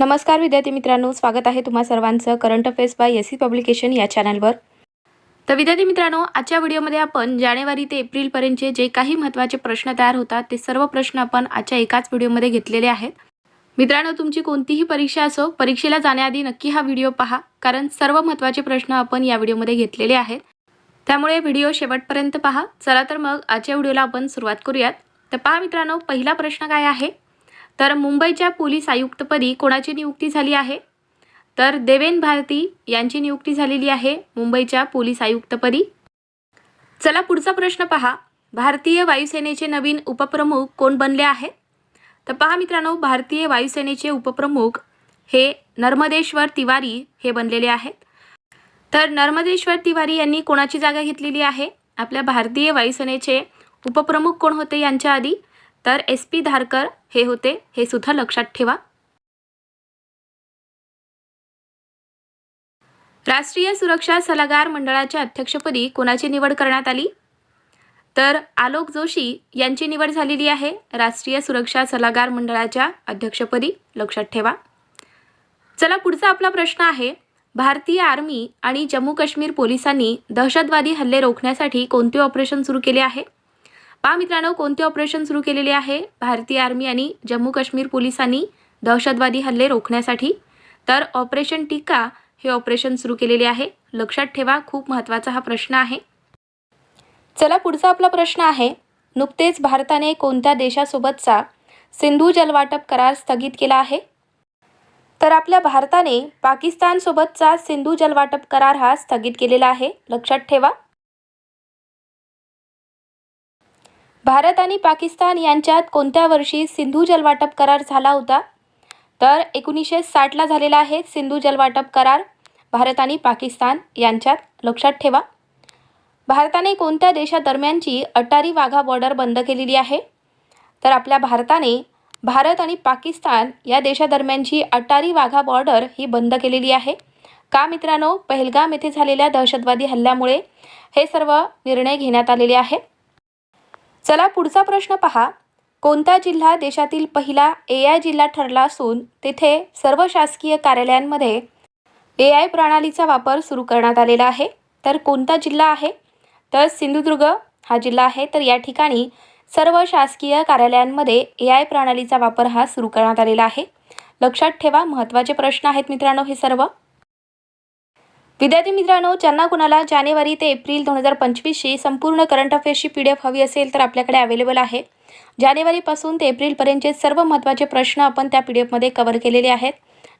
नमस्कार विद्यार्थी मित्रांनो स्वागत आहे तुम्हा सर्वांचं current affairs by S C publication या चॅनलवर. तर विद्यार्थी मित्रांनो आजच्या व्हिडिओमध्ये आपण जानेवारी ते एप्रिलपर्यंतचे जे काही महत्त्वाचे प्रश्न तयार होतात ते सर्व प्रश्न आपण आजच्या एकाच व्हिडिओमध्ये घेतलेले आहेत. मित्रांनो तुमची कोणतीही परीक्षा असो परीक्षेला जाण्याआधी नक्की हा व्हिडिओ पहा कारण सर्व महत्त्वाचे प्रश्न आपण या व्हिडिओमध्ये घेतलेले आहेत. त्यामुळे व्हिडिओ शेवटपर्यंत पहा. चला तर मग आजच्या व्हिडिओला आपण सुरुवात करूयात. तर पहा मित्रांनो पहिला प्रश्न काय आहे? तर मुंबईच्या पोलीस आयुक्तपदी कोणाची नियुक्ती झाली आहे? तर देवेन भारती यांची नियुक्ती झालेली आहे मुंबईच्या पोलीस आयुक्तपदी. चला पुढचा प्रश्न पहा. भारतीय वायुसेनेचे नवीन उपप्रमुख कोण बनले आहेत तर पहा मित्रांनो भारतीय वायुसेनेचे उपप्रमुख हे नर्मदेश्वर तिवारी हे बनलेले आहेत. तर नर्मदेश्वर तिवारी यांनी कोणाची जागा घेतलेली आहे? आपल्या भारतीय वायुसेनेचे उपप्रमुख कोण होते यांच्या आधी? तर एस पी धारकर हे होते. हे सुद्धा लक्षात ठेवा. राष्ट्रीय सुरक्षा सल्लागार मंडळाच्या अध्यक्षपदी कोणाची निवड करण्यात आली? तर आलोक जोशी यांची निवड झालेली आहे. राष्ट्रीय सुरक्षा सल्लागार मंडळाच्या अध्यक्षपदी लक्षात ठेवा. चला पुढचा आपला प्रश्न आहे. भारतीय आर्मी आणि जम्मू काश्मीर पोलिसांनी दहशतवादी हल्ले रोखण्यासाठी कोणते ऑपरेशन सुरू केले आहे? पहा मित्रांनो कोणते ऑपरेशन सुरू केलेले आहे? भारतीय आर्मी आणि जम्मू काश्मीर पोलिसांनी दहशतवादी हल्ले रोखण्यासाठी. तर ऑपरेशन टीका हे ऑपरेशन सुरू केलेले आहे. लक्षात ठेवा खूप महत्त्वाचा हा प्रश्न आहे. चला पुढचा आपला प्रश्न आहे. नुकतेच भारताने कोणत्या देशासोबतचा सिंधू जलवाटप करार स्थगित केला आहे? तर आपल्या भारताने पाकिस्तानसोबतचा सिंधू जलवाटप करार हा स्थगित केलेला आहे. लक्षात ठेवा. भारत आणि पाकिस्तान यांच्यात कोणत्या वर्षी सिंधू जलवाटप करार झाला होता? तर एकोणीसशे साठला झालेला आहे सिंधू जलवाटप करार. भारत आणि पाकिस्तान यांच्यात लक्षात ठेवा. भारताने कोणत्या देशादरम्यानची अटारी वाघा बॉर्डर बंद केलेली आहे? तर आपल्या भारताने भारत आणि पाकिस्तान या देशादरम्यानची अटारी वाघा बॉर्डर ही बंद केलेली आहे. का मित्रांनो? पहलगाम येथे झालेल्या दहशतवादी हल्ल्यामुळे हे सर्व निर्णय घेण्यात आलेले आहे चला पुढचा प्रश्न पहा. कोणता जिल्हा देशातील पहिला ए आय जिल्हा ठरला असून तेथे सर्व शासकीय कार्यालयांमध्ये ए आय प्रणालीचा वापर सुरू करण्यात आलेला आहे? तर कोणता जिल्हा आहे? तर सिंधुदुर्ग हा जिल्हा आहे. तर या ठिकाणी सर्व शासकीय कार्यालयांमध्ये ए आय प्रणालीचा वापर हा सुरू करण्यात आलेला आहे. लक्षात ठेवा महत्त्वाचे प्रश्न आहेत मित्रांनो हे सर्व. विद्यार्थी मित्रांनो ज्यांना कुणाला जानेवारी ते एप्रिल दोन हजार पंचवीसची संपूर्ण करंट अफेअर्सची पी डी एफ हवी असेल तर आपल्याकडे अवेलेबल आहे. जानेवारीपासून ते एप्रिलपर्यंतचे सर्व महत्त्वाचे प्रश्न आपण त्या पी डी एफमध्ये कवर केलेले आहेत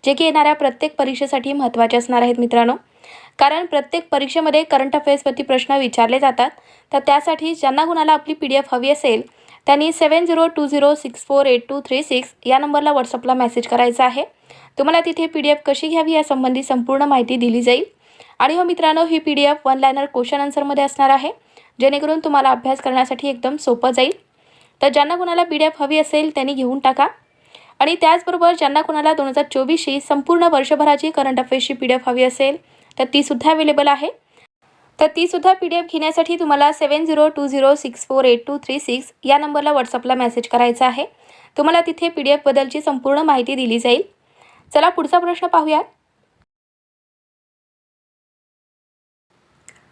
जे की येणाऱ्या प्रत्येक परीक्षेसाठी महत्त्वाचे असणार आहेत मित्रांनो. कारण प्रत्येक परीक्षेमध्ये करंट अफेअर्सवरती प्रश्न विचारले जातात तर त्यासाठी ज्यांना कुणाला आपली पी डी एफ हवी असेल त्यांनी seven zero two zero six four eight two three six या नंबरला व्हॉट्सअपला मेसेज करायचा आहे. तुम्हाला तिथे पी डी एफ कशी घ्यावी यासंबंधी संपूर्ण माहिती दिली जाईल. आणि हो मित्रांनो ही P D F one liner question आन्सरमध्ये असणार आहे जेणेकरून तुम्हाला अभ्यास करण्यासाठी एकदम सोपं जाईल. तर ज्यांना कुणाला पी डी एफ हवी असेल त्यांनी घेऊन टाका. आणि त्याचबरोबर ज्यांना कुणाला दोन हजार चोवीसची संपूर्ण वर्षभराची करंट अफेअर्सची पी डी एफ हवी असेल तर तीसुद्धा अवेलेबल आहे. तर तीसुद्धा पी डी एफ घेण्यासाठी तुम्हाला seven zero two zero six four eight two three six या नंबरला व्हॉट्सअपला मेसेज करायचा आहे. तुम्हाला तिथे पी डी एफबद्दलची संपूर्ण माहिती दिली जाईल. चला पुढचा प्रश्न पाहूयात.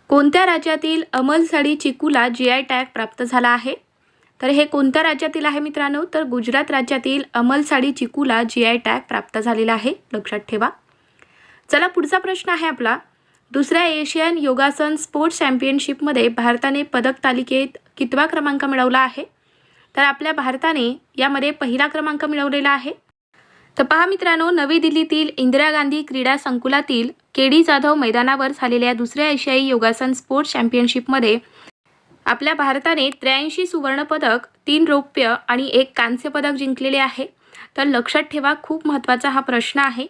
कोणत्या राज्यातील अमलसाडी चिकूला जी आय टॅग प्राप्त झाला आहे? तर हे कोणत्या राज्यातील आहे मित्रांनो? तर गुजरात राज्यातील अमलसाडी चिकूला जी आय टॅग प्राप्त झालेला आहे. लक्षात ठेवा. चला पुढचा प्रश्न आहे आपला. दुसऱ्या एशियन योगासन स्पोर्ट्स चॅम्पियनशिपमध्ये भारताने पदक तालिकेत कितवा क्रमांक मिळवला आहे? तर आपल्या भारताने यामध्ये पहिला क्रमांक मिळवलेला आहे. तर पहा मित्रांनो नवी दिल्लीतील इंदिरा गांधी क्रीडा संकुलातील के डी जाधव मैदानावर झालेल्या दुसऱ्या आशियाई योगासन स्पोर्ट्स चॅम्पियनशिपमध्ये आपल्या भारताने त्र्याऐंशी सुवर्णपदक तीन रौप्य आणि एक कांस्य पदक जिंकलेले आहे. तर लक्षात ठेवा खूप महत्त्वाचा हा प्रश्न आहे.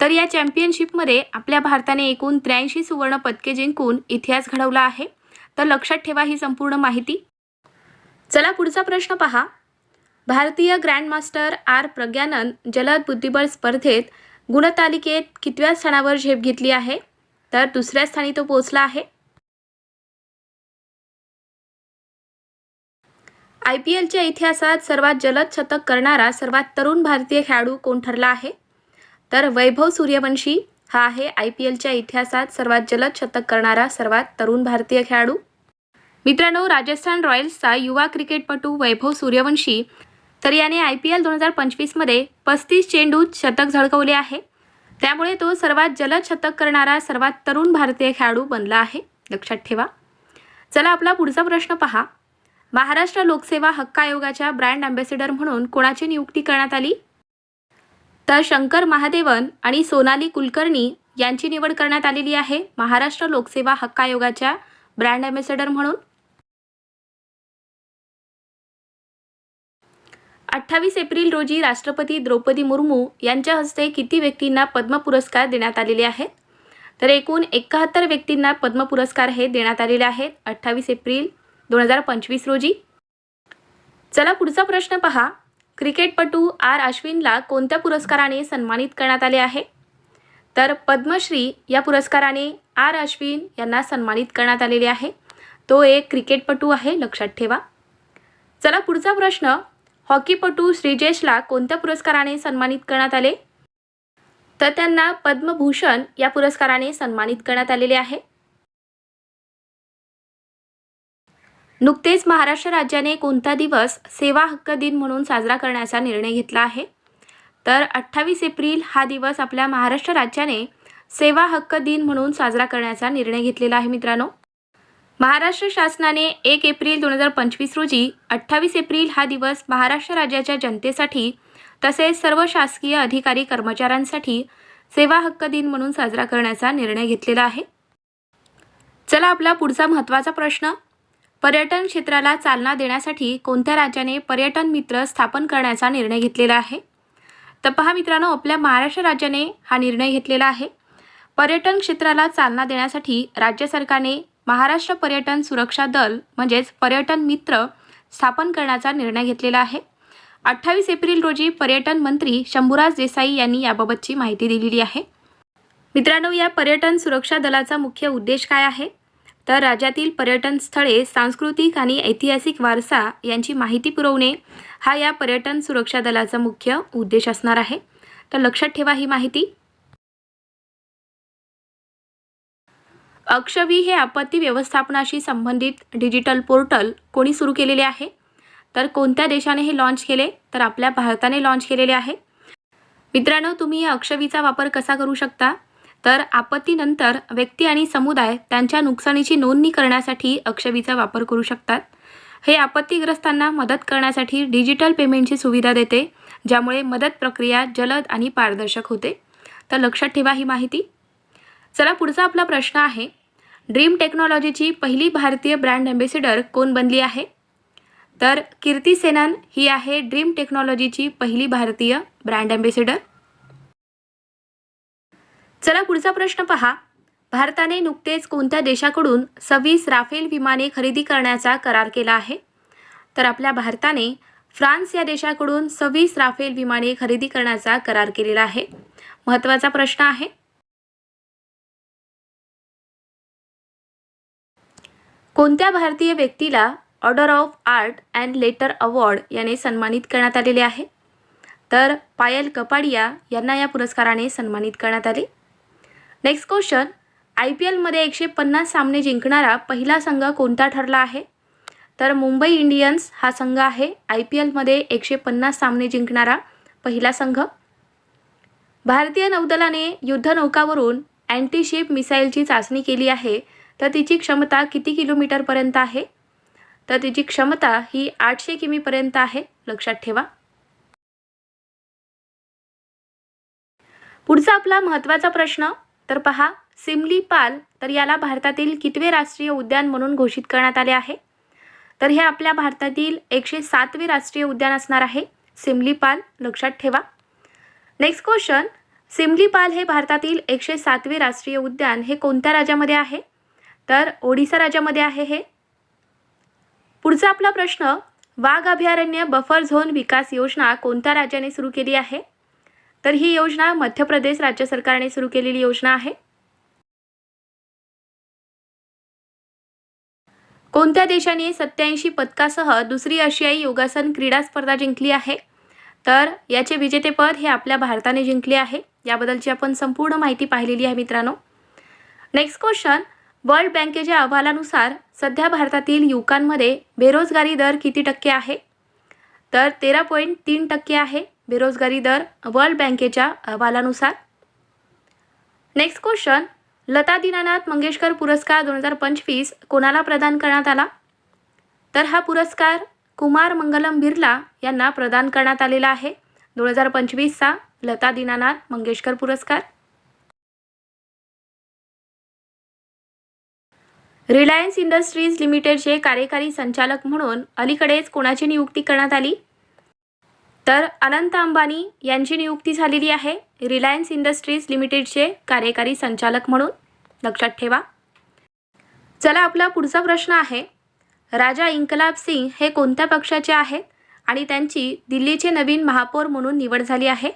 तर या चॅम्पियनशिपमध्ये आपल्या भारताने एकूण त्र्याऐंशी सुवर्ण पदके जिंकून इतिहास घडवला आहे. तर लक्षात ठेवा ही संपूर्ण माहिती. चला पुढचा प्रश्न पहा. भारतीय ग्रँडमास्टर आर. प्रज्ञानंद जलद बुद्धिबळ स्पर्धेत गुणतालिकेत कितव्या स्थानावर झेप घेतली आहे? तर दुसऱ्या स्थानी तो पोहोचला आहे. आय पी एलच्या इतिहासात सर्वात जलद शतक करणारा सर्वात तरुण भारतीय खेळाडू कोण ठरला आहे? तर वैभव सूर्यवंशी हा आहे आय पी एलच्या इतिहासात सर्वात जलद शतक करणारा सर्वात तरुण भारतीय खेळाडू. मित्रांनो राजस्थान रॉयल्सचा युवा क्रिकेटपटू वैभव सूर्यवंशी तर याने आय पी एल दोन हजार पंचवीसमध्ये पस्तीस चेंडूत शतक झळकवले आहे. त्यामुळे तो सर्वात जलद शतक करणारा सर्वात तरुण भारतीय खेळाडू बनला आहे. लक्षात ठेवा. चला आपला पुढचा प्रश्न पहा. महाराष्ट्र लोकसेवा हक्क आयोगाच्या ब्रँड अँबॅसेडर म्हणून कोणाची नियुक्ती करण्यात आली? तर शंकर महादेवन आणि सोनाली कुलकर्णी यांची निवड करण्यात आलेली आहे महाराष्ट्र लोकसेवा हक्क आयोगाच्या ब्रँड अँबॅसेडर म्हणून. अठ्ठावीस एप्रिल रोजी राष्ट्रपती द्रौपदी मुर्मू यांच्या हस्ते किती व्यक्तींना पद्म पुरस्कार देण्यात आलेले आहेत? तर एकूण एकाहत्तर व्यक्तींना पद्म पुरस्कार हे देण्यात आलेले आहेत अठ्ठावीस एप्रिल दोन हजार पंचवीस रोजी. चला पुढचा प्रश्न पहा. क्रिकेटपटू आर अश्विनला कोणत्या पुरस्काराने सन्मानित करण्यात आले आहे? तर पद्मश्री या पुरस्काराने आर अश्विन यांना सन्मानित करण्यात आलेले आहे. तो एक क्रिकेटपटू आहे लक्षात ठेवा. चला पुढचा प्रश्न. हॉकीपटू श्रीजेशला कोणत्या पुरस्काराने सन्मानित करण्यात आले? तर त्यांना पद्मभूषण या पुरस्काराने सन्मानित करण्यात आलेले आहे. नुकतेच महाराष्ट्र राज्याने कोणता दिवस सेवा हक्क दिन म्हणून साजरा करण्याचा निर्णय घेतला आहे? तर अठ्ठावीस एप्रिल हा दिवस आपल्या महाराष्ट्र राज्याने सेवा हक्क दिन म्हणून साजरा करण्याचा निर्णय घेतलेला आहे मित्रांनो. महाराष्ट्र शासनाने एक एप्रिल दोन हजार पंचवीस रोजी अठ्ठावीस एप्रिल हा दिवस महाराष्ट्र राज्याच्या जनतेसाठी तसेच सर्व शासकीय अधिकारी कर्मचाऱ्यांसाठी सेवा हक्क दिन म्हणून साजरा करण्याचा निर्णय घेतलेला आहे. चला आपला पुढचा महत्त्वाचा प्रश्न. पर्यटन क्षेत्राला चालना देण्यासाठी कोणत्या राज्याने पर्यटन मित्र स्थापन करण्याचा निर्णय घेतलेला आहे? तर पहा मित्रांनो आपल्या महाराष्ट्र राज्याने हा निर्णय घेतलेला आहे. पर्यटन क्षेत्राला चालना देण्यासाठी राज्य सरकारने महाराष्ट्र पर्यटन सुरक्षा दल म्हणजेच पर्यटन मित्र स्थापन करण्याचा निर्णय घेतलेला आहे. अठ्ठावीस एप्रिल रोजी पर्यटन मंत्री शंभूराज देसाई यांनी याबाबतची माहिती दिलेली आहे. मित्रांनो या पर्यटन सुरक्षा दलाचा मुख्य उद्देश काय आहे? तर राज्यातील पर्यटन स्थळे सांस्कृतिक आणि ऐतिहासिक वारसा यांची माहिती पुरवणे हा या पर्यटन सुरक्षा दलाचा मुख्य उद्देश असणार आहे. तर लक्षात ठेवा ही माहिती. अक्षवी हे आपत्ती व्यवस्थापनाशी संबंधित डिजिटल पोर्टल कोणी सुरू केलेले आहे? तर कोणत्या देशाने हे लॉन्च केले? तर आपल्या भारताने लॉन्च केलेले आहे. मित्रांनो तुम्ही या अक्षवीचा वापर कसा करू शकता? तर आपत्तीनंतर व्यक्ती आणि समुदाय त्यांच्या नुकसानीची नोंदणी करण्यासाठी अक्षवीचा वापर करू शकतात. हे आपत्तीग्रस्तांना मदत करण्यासाठी डिजिटल पेमेंटची सुविधा देते ज्यामुळे मदत प्रक्रिया जलद आणि पारदर्शक होते. तर लक्षात ठेवा ही माहिती. चला पुढचा आपला प्रश्न आहे. ड्रीम टेक्नॉलॉजीची पहिली भारतीय ब्रँड अँबेसिडर कोण बनली आहे? तर कीर्ती सेनन ही आहे ड्रीम टेक्नॉलॉजीची पहिली भारतीय ब्रँड अँबेसिडर. चला पुढचा प्रश्न पहा. भारताने नुकतेच कोणत्या देशाकडून सव्वीस राफेल विमाने खरेदी करण्याचा करार केला आहे? तर आपल्या भारताने फ्रान्स या देशाकडून सव्वीस राफेल विमाने खरेदी करण्याचा करार केलेला आहे. महत्त्वाचा प्रश्न आहे. कोणत्या भारतीय व्यक्तीला Order of Art and Letter award याने सन्मानित करण्यात आलेले आहे? तर पायल कपाडिया यांना या पुरस्काराने सन्मानित करण्यात आले. नेक्स्ट क्वेश्चन आय पी एलमध्ये एकशे पन्नास सामने जिंकणारा पहिला संघ कोणता ठरला आहे? तर मुंबई इंडियन्स हा संघ आहे. आय पी एलमध्ये एकशे पन्नास सामने जिंकणारा पहिला संघ. भारतीय नौदलाने युद्धनौकावरून अँटीशिप मिसाईलची चाचणी केली आहे. तर तिची क्षमता किती किलोमीटरपर्यंत आहे? तर तिची क्षमता ही आठशे किमीपर्यंत आहे? लक्षात ठेवा. पुढचा आपला महत्त्वाचा प्रश्न तर पहा सिमली पाल तर याला भारतातील कितवे राष्ट्रीय उद्यान म्हणून घोषित करण्यात आले आहे? तर हे आपल्या भारतातील एकशे सातवे राष्ट्रीय उद्यान असणार आहे सिमली पाल. लक्षात ठेवा. नेक्स्ट क्वेश्चन सिमली पाल हे भारतातील एकशे सातवे राष्ट्रीय उद्यान हे कोणत्या राज्यामध्ये आहे? तर ओडिसा राज्यामध्ये आहे हे. पुढचा आपला प्रश्न वाघ अभयारण्य बफर झोन विकास योजना कोणत्या राज्याने सुरू केली आहे? तर ही योजना मध्य प्रदेश राज्य सरकारने सुरू केलेली योजना आहे. कोणत्या देशाने सत्याऐंशी पदकासह दुसरी आशियाई योगासन क्रीडा स्पर्धा जिंकली आहे? तर याचे विजेतेपद हे आपल्या भारताने जिंकले आहे. याबद्दलची आपण संपूर्ण माहिती पाहिलेली आहे मित्रांनो. नेक्स्ट क्वेश्चन वर्ल्ड बँकेच्या अहवालानुसार सध्या भारतातील युवकांमध्ये बेरोजगारी दर किती टक्के आहे? तर तेरा पॉईंट तीन टक्के आहे बेरोजगारी दर वर्ल्ड बँकेच्या अहवालानुसार. नेक्स्ट क्वेश्चन लता दीनानाथ मंगेशकर पुरस्कार दोन हजार पंचवीस कोणाला प्रदान करण्यात आला? तर हा पुरस्कार कुमार मंगलम बिर्ला यांना प्रदान करण्यात आलेला आहे. दोन हजार पंचवीसचा लता दीनानाथ मंगेशकर पुरस्कार. रिलायन्स इंडस्ट्रीज लिमिटेडचे कार्यकारी संचालक म्हणून अलीकडेच कोणाची नियुक्ती करण्यात आली? तर अनंत अंबानी यांची नियुक्ती झालेली आहे रिलायन्स इंडस्ट्रीज लिमिटेडचे कार्यकारी संचालक म्हणून. लक्षात ठेवा. चला आपला पुढचा प्रश्न आहे राजा इंकलाब सिंग हे कोणत्या पक्षाचे आहेत आणि त्यांची दिल्लीचे नवीन महापौर म्हणून निवड झाली आहे?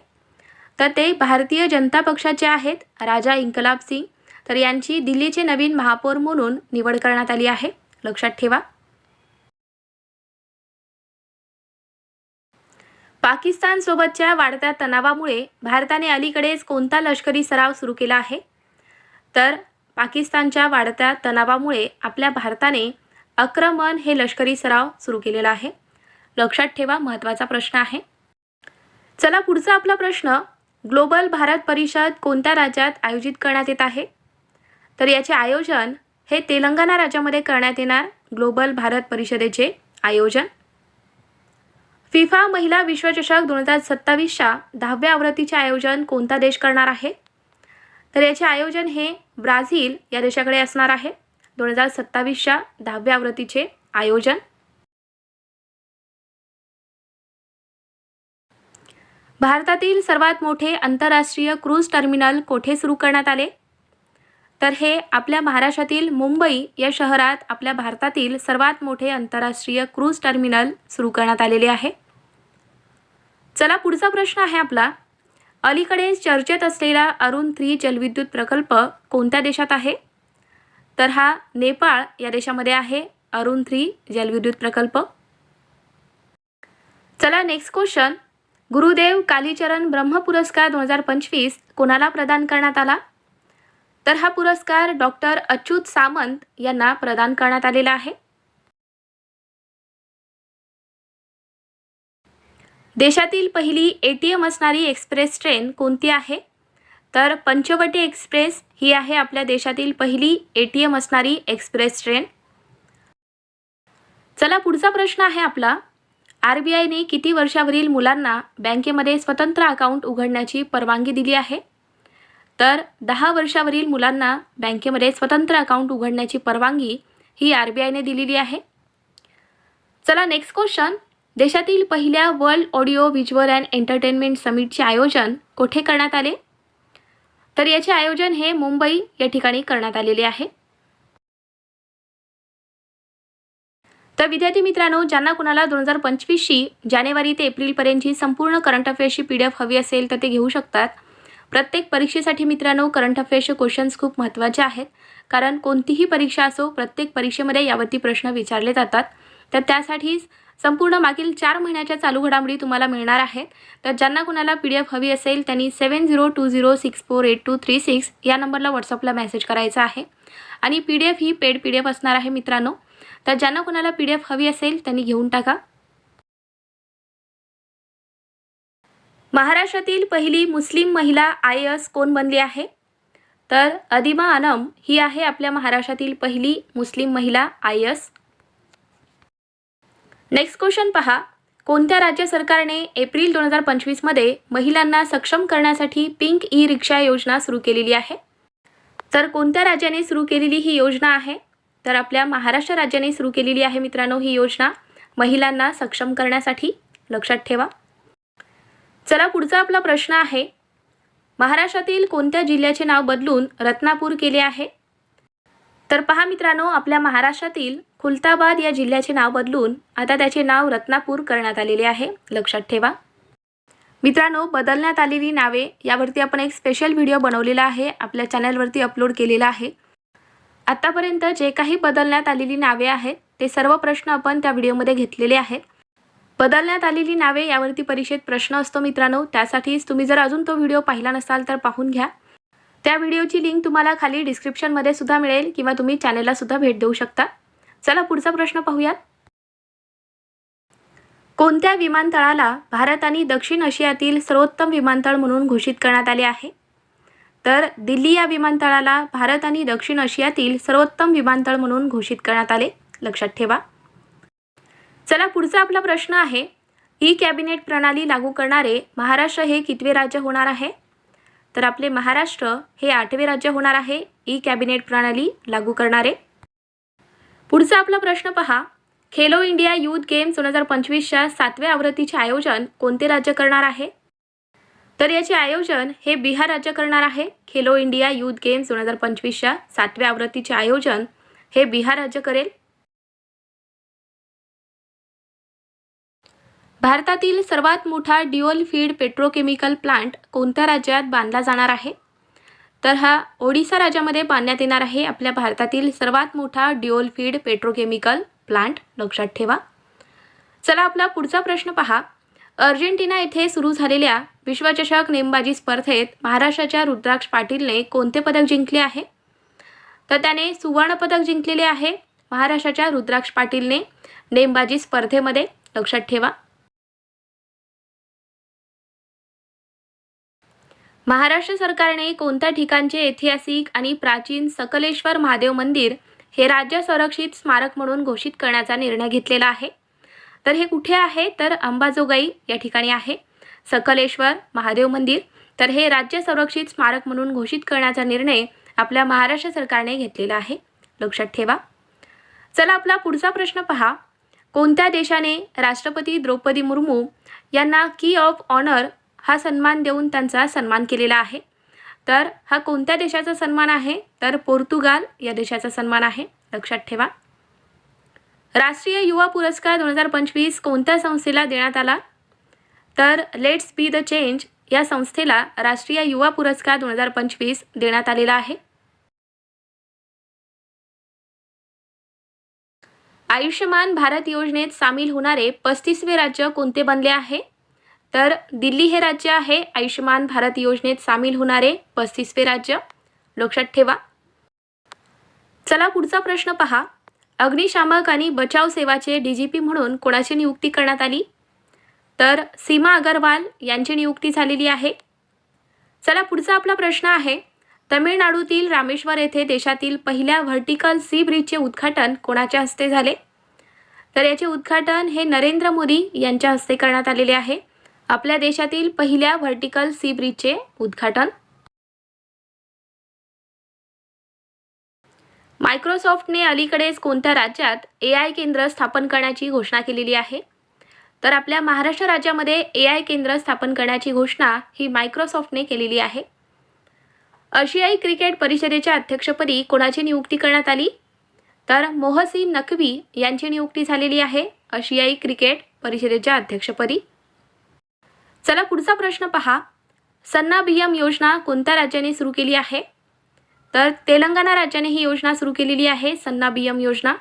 तर ते भारतीय जनता पक्षाचे आहेत राजा इंकलाब सिंग. तर यांची दिल्लीचे नवीन महापौर म्हणून निवड करण्यात आली आहे. लक्षात ठेवा. पाकिस्तानसोबतच्या वाढत्या तणावामुळे भारताने अलीकडेच कोणता लष्करी सराव सुरू केला आहे? तर पाकिस्तानच्या वाढत्या तणावामुळे आपल्या भारताने आक्रमण हे लष्करी सराव सुरू केलेला आहे. लक्षात ठेवा महत्त्वाचा प्रश्न आहे. चला पुढचा आपला प्रश्न ग्लोबल भारत परिषद कोणत्या राज्यात आयोजित करण्यात येत आहे? तर याचे आयोजन हे तेलंगणा राज्यामध्ये करण्यात येणार ग्लोबल भारत परिषदेचे आयोजन. फिफा महिला विश्वचषक दोन हजार सत्तावीसच्या दहाव्या आवृत्तीचे आयोजन कोणता देश करणार आहे? तर याचे आयोजन हे ब्राझील या देशाकडे असणार आहे. दोन हजार सत्तावीसच्या दहाव्या आवृत्तीचे आयोजन. भारतातील सर्वात मोठे आंतरराष्ट्रीय क्रूज टर्मिनल कोठे सुरू करण्यात आले? तर हे आपल्या महाराष्ट्रातील मुंबई या शहरात आपल्या भारतातील सर्वात मोठे आंतरराष्ट्रीय क्रूज टर्मिनल सुरू करण्यात आलेले आहे. चला पुढचा प्रश्न आहे आपला. अलीकडे चर्चेत असलेला अरुण थ्री जलविद्युत प्रकल्प कोणत्या देशात आहे? तर हा नेपाळ या देशामध्ये आहे अरुण थ्री जलविद्युत प्रकल्प. चला नेक्स्ट क्वेश्चन गुरुदेव कालीचरण ब्रह्म पुरस्कार दोन हजार पंचवीस कोणाला प्रदान करण्यात आला? तर हा पुरस्कार डॉक्टर अच्युत सामंत यांना प्रदान करण्यात आलेला आहे. देशातील पहिली ए टी एम असणारी एक्सप्रेस ट्रेन कोणती आहे? तर पंचवटी एक्सप्रेस ही आहे आपल्या देशातील पहिली ए टी एम असणारी एक्सप्रेस ट्रेन. चला पुढचा प्रश्न आहे आपला. आर बी आयने किती वर्षावरील मुलांना बँकेमध्ये स्वतंत्र अकाउंट उघडण्याची परवानगी दिली आहे? तर दहा वर्षावरील मुलांना बँकेमध्ये स्वतंत्र अकाउंट उघडण्याची परवानगी ही आर बी आयने दिलेली आहे. चला नेक्स्ट क्वेश्चन देशातील पहिल्या world audio visual and entertainment समिटचे आयोजन कोठे करण्यात आले? तर याचे आयोजन हे मुंबई या ठिकाणी करण्यात आलेले आहे. तर विद्यार्थी मित्रांनो ज्यांना कुणाला दोन हजार पंचवीसशी जानेवारी ते एप्रिलपर्यंतची संपूर्ण करंट अफेअर्सची पी डी एफ हवी असेल तर ते घेऊ शकतात. प्रत्येक परीक्षेसाठी मित्रांनो करंट अफेअर्सचे क्वेश्चन्स खूप महत्त्वाचे आहेत. कारण कोणतीही परीक्षा असो प्रत्येक परीक्षेमध्ये यावरती प्रश्न विचारले जातात. तर त्यासाठीच संपूर्ण मागील चार महिन्याच्या चालू घडामोडी तुम्हाला मिळणार आहेत. तर ज्यांना कुणाला पी डी एफ हवी असेल त्यांनी seven zero two zero six four eight two three six या नंबरला व्हॉट्सअपला मेसेज करायचा आहे. आणि पी डी एफ ही पेड पी डी एफ असणार आहे मित्रांनो. तर ज्यांना कुणाला पी डी एफ हवी असेल त्यांनी घेऊन टाका. महाराष्ट्रातील पहिली मुस्लिम महिला आय एस कोण बनली आहे? तर अदिमा अनम ही आहे आपल्या महाराष्ट्रातील पहिली मुस्लिम महिला आय एस नेक्स्ट क्वेश्चन पहा. कोणत्या राज्य सरकारने एप्रिल दोन हजार पंचवीसमध्ये महिलांना सक्षम करण्यासाठी पिंक ई रिक्षा योजना सुरू केलेली आहे? तर कोणत्या राज्याने सुरू केलेली ही योजना आहे? तर आपल्या महाराष्ट्र राज्याने सुरू केलेली आहे मित्रांनो ही योजना महिलांना सक्षम करण्यासाठी. लक्षात ठेवा. चला पुढचा आपला प्रश्न आहे. महाराष्ट्रातील कोणत्या जिल्ह्याचे नाव बदलून रत्नापूर केले आहे? तर पहा मित्रांनो आपल्या महाराष्ट्रातील खुलताबाद या जिल्ह्याचे नाव बदलून आता त्याचे नाव रत्नापूर करण्यात आलेले आहे. लक्षात ठेवा. मित्रांनो बदलण्यात आलेली नावे यावरती आपण एक स्पेशल व्हिडिओ बनवलेला आहे. आपल्या चॅनलवरती अपलोड केलेला आहे. आत्तापर्यंत जे काही बदलण्यात आलेली नावे आहेत ते सर्व प्रश्न आपण त्या व्हिडिओमध्ये घेतलेले आहेत. बदलण्यात आलेली नावे यावरती परीक्षेत प्रश्न असतो मित्रांनो. त्यासाठीच तुम्ही जर अजून तो व्हिडिओ पाहिला नसाल तर पाहून घ्या. त्या व्हिडिओची लिंक तुम्हाला खाली डिस्क्रिप्शनमध्ये सुद्धा मिळेल किंवा तुम्ही चॅनेलला सुद्धा भेट देऊ शकता. चला पुढचा प्रश्न पाहूयात. कोणत्या विमानतळाला भारत आणि दक्षिण आशियातील सर्वोत्तम विमानतळ म्हणून घोषित करण्यात आले आहे? तर दिल्ली या विमानतळाला भारत आणि दक्षिण आशियातील सर्वोत्तम विमानतळ म्हणून घोषित करण्यात आले. लक्षात ठेवा. चला पुढचा आपला प्रश्न आहे. ई कॅबिनेट प्रणाली लागू करणारे महाराष्ट्र हे कितवे राज्य होणार आहे? तर आपले महाराष्ट्र हे आठवे राज्य होणार आहे ई कॅबिनेट प्रणाली लागू करणारे. पुढचा आपला प्रश्न पहा. खेलो इंडिया यूथ गेम्स दोन हजार पंचवीसच्या सातव्या आवृत्तीचे आयोजन कोणते राज्य करणार आहे? तर याचे आयोजन हे बिहार राज्य करणार आहे. खेलो इंडिया यूथ गेम्स दोन हजार पंचवीसच्या सातव्या आवृत्तीचे आयोजन हे बिहार राज्य करेल. भारतातील सर्वात मोठा ड्युअल फीड पेट्रोकेमिकल प्लांट कोणत्या राज्यात बांधला जाणार आहे? तर हा ओडिसा राज्यामध्ये बांधण्यात येणार आहे आपल्या भारतातील सर्वात मोठा ड्युअल फीड पेट्रोकेमिकल प्लांट. लक्षात ठेवा. चला आपला पुढचा प्रश्न पहा. अर्जेंटिना येथे सुरू झालेल्या विश्वचषक नेमबाजी स्पर्धेत महाराष्ट्राच्या रुद्राक्ष पाटीलने कोणते पदक जिंकले आहे? तर त्याने सुवर्णपदक जिंकलेले आहे महाराष्ट्राच्या रुद्राक्ष पाटीलने नेमबाजी स्पर्धेमध्ये. लक्षात ठेवा. महाराष्ट्र सरकारने कोणत्या ठिकाणचे ऐतिहासिक आणि प्राचीन सकलेश्वर महादेव मंदिर हे राज्य संरक्षित स्मारक म्हणून घोषित करण्याचा निर्णय घेतलेला आहे? तर हे कुठे आहे? तर अंबाजोगाई या ठिकाणी आहे. सकलेश्वर महादेव मंदिर. तर हे राज्य संरक्षित स्मारक म्हणून घोषित करण्याचा निर्णय आपल्या महाराष्ट्र सरकारने घेतलेला आहे. लक्षात ठेवा. चला आपला पुढचा प्रश्न पहा. कोणत्या देशाने राष्ट्रपती द्रौपदी मुर्मू यांना की ऑफ ऑनर हा सन्मान देऊन त्यांचा सन्मान केलेला आहे. तर हा कोणत्या देशाचा सन्मान आहे? तर पोर्तुगाल या देशाचा सन्मान आहे. लक्षात ठेवा. राष्ट्रीय युवा पुरस्कार दोन हजार पंचवीस कोणत्या संस्थेला देण्यात आला? तर लेट्स बी द चेंज या संस्थेला राष्ट्रीय युवा पुरस्कार दोन हजार पंचवीस देण्यात आलेला आहे. आयुष्यमान भारत योजनेत सामील होणारे पस्तीसवे राज्य कोणते बनले आहे? तर दिल्ली हे राज्य आहे. आयुष्यमान भारत योजनेत सामील होणारे पस्तीसवे राज्य. लक्षात ठेवा. चला पुढचा प्रश्न पहा. अग्निशामक आणि बचाव सेवाचे डी जी पी म्हणून कोणाची नियुक्ती करण्यात आली? तर सीमा अगरवाल यांची नियुक्ती झालेली आहे. चला पुढचा आपला प्रश्न आहे. तमिळनाडूतील रामेश्वर येथे देशातील पहिल्या व्हर्टिकल सी ब्रिजचे उद्घाटन कोणाच्या हस्ते झाले? तर याचे उद्घाटन हे नरेंद्र मोदी यांच्या हस्ते करण्यात आलेले आहे. आपल्या देशातील पहिल्या व्हर्टिकल सी ब्रिजचे उद्घाटन. मायक्रोसॉफ्टने अलीकडेच कोणत्या राज्यात ए आय केंद्र स्थापन करण्याची घोषणा केलेली आहे? तर आपल्या महाराष्ट्र राज्यामध्ये ए आय केंद्र स्थापन करण्याची घोषणा ही मायक्रोसॉफ्टने केलेली आहे. आशियाई क्रिकेट परिषदेच्या अध्यक्षपदी कोणाची नियुक्ती करण्यात आली? तर मोहसिन नकवी यांची नियुक्ती झालेली आहे आशियाई क्रिकेट परिषदेच्या अध्यक्षपदी. चला पुढचा प्रश्न पहा. सन्ना बियम योजना कोणत्या राज्याने सुरू केली आहे? तर तेलंगणा राज्याने ही योजना सुरू केलेली आहे सन्ना बियम योजना.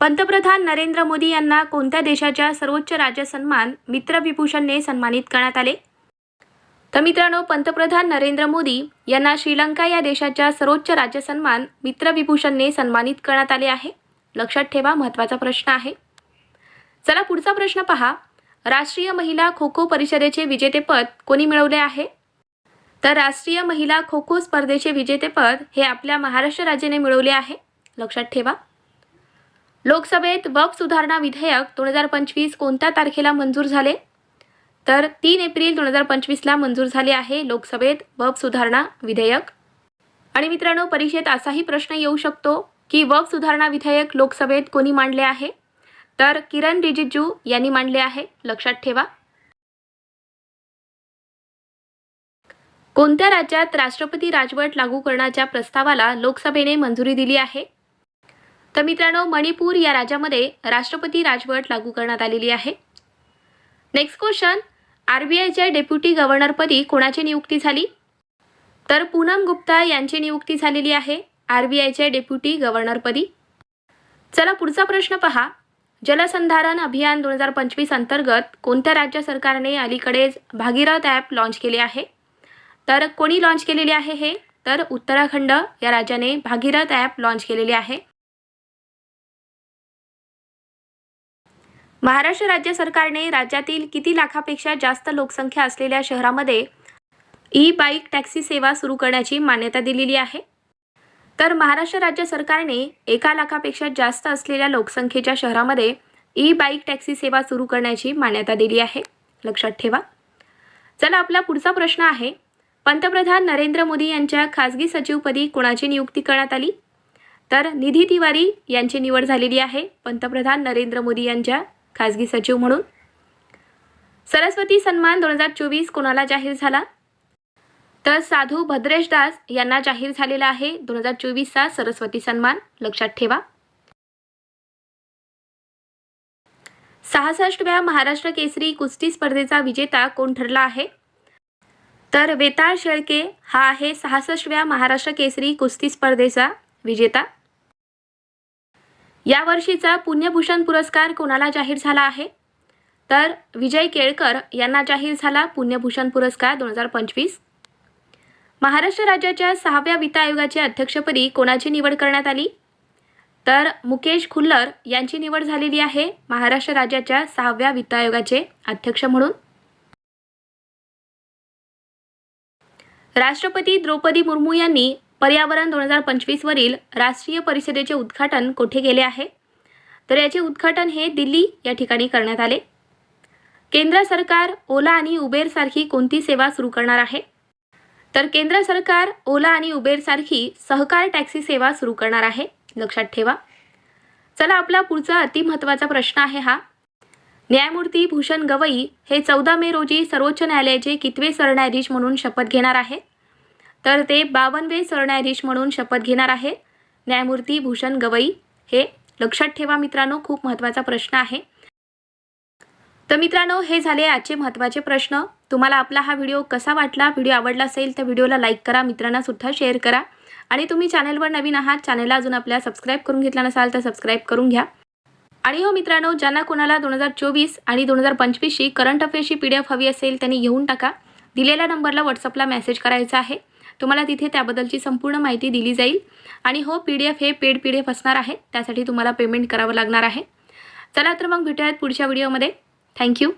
पंतप्रधान नरेंद्र मोदी यांना कोणत्या देशाच्या सर्वोच्च राज्य सन्मान मित्रविभूषणने सन्मानित करण्यात आले? तर मित्रांनो पंतप्रधान नरेंद्र मोदी यांना श्रीलंका या देशाच्या सर्वोच्च राज्य सन्मान मित्रविभूषणने सन्मानित करण्यात आले आहे. लक्षात ठेवा महत्त्वाचा प्रश्न आहे. चला पुढचा प्रश्न पहा. राष्ट्रीय महिला खो खो परिषदेचे विजेतेपद कोणी मिळवले आहे? तर राष्ट्रीय महिला खो खो स्पर्धेचे विजेतेपद हे आपल्या महाराष्ट्र राज्याने मिळवले आहे. लक्षात ठेवा. लोकसभेत वक सुधारणा विधेयक दोन हजार पंचवीस कोणत्या तारखेला मंजूर झाले? तर तीन एप्रिल दोन हजार पंचवीसला मंजूर झाले आहे लोकसभेत वक सुधारणा विधेयक. आणि मित्रांनो परीक्षेत असाही प्रश्न येऊ शकतो की वक सुधारणा विधेयक लोकसभेत कोणी मांडले आहे? तर किरण रिजिजू यांनी मांडले आहे. लक्षात ठेवा. कोणत्या राज्यात राष्ट्रपती राजवट लागू करण्याच्या प्रस्तावाला लोकसभेने मंजुरी दिली आहे? तर मित्रांनो मणिपूर या राज्यामध्ये राष्ट्रपती राजवट लागू करण्यात आलेली आहे. नेक्स्ट क्वेश्चन आर बी आयच्या डेप्युटी गव्हर्नरपदी कोणाची नियुक्ती झाली? तर पूनम गुप्ता यांची नियुक्ती झालेली आहे आर बी आयच्या डेप्युटी गव्हर्नरपदी चला पुढचा प्रश्न पहा. जलसंधारण अभियान दोन हजार पंचवीस अंतर्गत कोणत्या राज्य सरकारने अलीकडेच भागीरथ ॲप लॉन्च केले आहे? तर कोणी लॉन्च केलेले आहे हे? तर उत्तराखंड या राज्याने भागीरथ ॲप लॉन्च केलेले आहे. महाराष्ट्र राज्य सरकारने राज्यातील किती लाखापेक्षा जास्त लोकसंख्या असलेल्या शहरामध्ये ई बाईक टॅक्सी सेवा सुरू करण्याची मान्यता दिलेली आहे. तर महाराष्ट्र राज्य सरकारने एका लाखापेक्षा जास्त असलेल्या लोकसंख्येच्या शहरामध्ये ई बाईक टॅक्सी सेवा सुरू करण्याची मान्यता दिली आहे. लक्षात ठेवा. चला आपला पुढचा प्रश्न आहे. पंतप्रधान नरेंद्र मोदी यांच्या खासगी सचिवपदी कोणाची नियुक्ती करण्यात आली? तर निधी तिवारी यांची निवड झालेली आहे पंतप्रधान नरेंद्र मोदी यांच्या खासगी सचिव म्हणून. सरस्वती सन्मान दोन हजार चोवीस कोणाला जाहीर झाला? तर साधू भद्रेश दास यांना जाहीर झालेला आहे दोन हजार चोवीसचा सरस्वती सन्मान. लक्षात ठेवा. सहासष्टव्या महाराष्ट्र केसरी कुस्ती स्पर्धेचा विजेता कोण ठरला आहे? तर वेताळ शेळके हा आहे सहासष्टव्या महाराष्ट्र केसरी कुस्ती स्पर्धेचा विजेता. यावर्षीचा पुण्यभूषण पुरस्कार कोणाला जाहीर झाला आहे? तर विजय केळकर यांना जाहीर झाला पुण्यभूषण पुरस्कार दोन हजार पंचवीस. महाराष्ट्र राज्याच्या सहाव्या वित्त आयोगाच्या अध्यक्षपदी कोणाची निवड करण्यात आली? तर मुकेश खुल्लर यांची निवड झालेली आहे महाराष्ट्र राज्याच्या सहाव्या वित्त आयोगाचे अध्यक्ष म्हणून. राष्ट्रपती द्रौपदी मुर्मू यांनी पर्यावरण दोन हजार पंचवीसवरील राष्ट्रीय परिषदेचे उद्घाटन कोठे केले आहे? तर याचे उद्घाटन हे दिल्ली या ठिकाणी करण्यात आले. केंद्र सरकार ओला आणि उबेरसारखी कोणती सेवा सुरू करणार आहे? तर केंद्र सरकार ओला आणि उबेरसारखी सहकार टॅक्सी सेवा सुरू करणार आहे. लक्षात ठेवा. चला आपला पुढचा अतिमहत्वाचा प्रश्न आहे हा. न्यायमूर्ती भूषण गवई हे चौदा मे रोजी सर्वोच्च न्यायालयाचे कितवे सरन्यायाधीश म्हणून शपथ घेणार आहे? तर ते बावनवे सरन्यायाधीश म्हणून शपथ घेणार आहे. न्यायमूर्ती भूषण गवई हे लक्षात ठेवा मित्रांनो खूप महत्त्वाचा प्रश्न आहे. तर मित्रांनो हे झाले आजचे महत्त्वाचे प्रश्न. तुम्हाला आपला हा व्हिडिओ कसा वाटला व्हिडिओ आवडला असेल तर व्हिडिओला लाईक करा मित्रांना सुद्धा शेअर करा. आणि तुम्ही चॅनलवर नवीन आहात चॅनलला अजून आपल्या सबस्क्राईब करून घेतला नसाल तर सबस्क्राईब करून घ्या. आणि हो मित्रांनो ज्यांना कोणाला दोन हजार चोवीस आणि दोन हजार पंचवीसची करंट अफेअर्सची पी डी एफ हवी असेल त्यांनी घेऊन टाका. दिलेल्या नंबरला व्हॉट्सअपला मेसेज करायचा आहे. तुम्हाला तिथे त्याबद्दलची संपूर्ण माहिती दिली जाईल. आणि हो पी डी एफ हे पेड पी डी एफ असणार आहे. त्यासाठी तुम्हाला पेमेंट करावं लागणार आहे. चला तर मग भेटूयात पुढच्या व्हिडिओमध्ये थँक्यू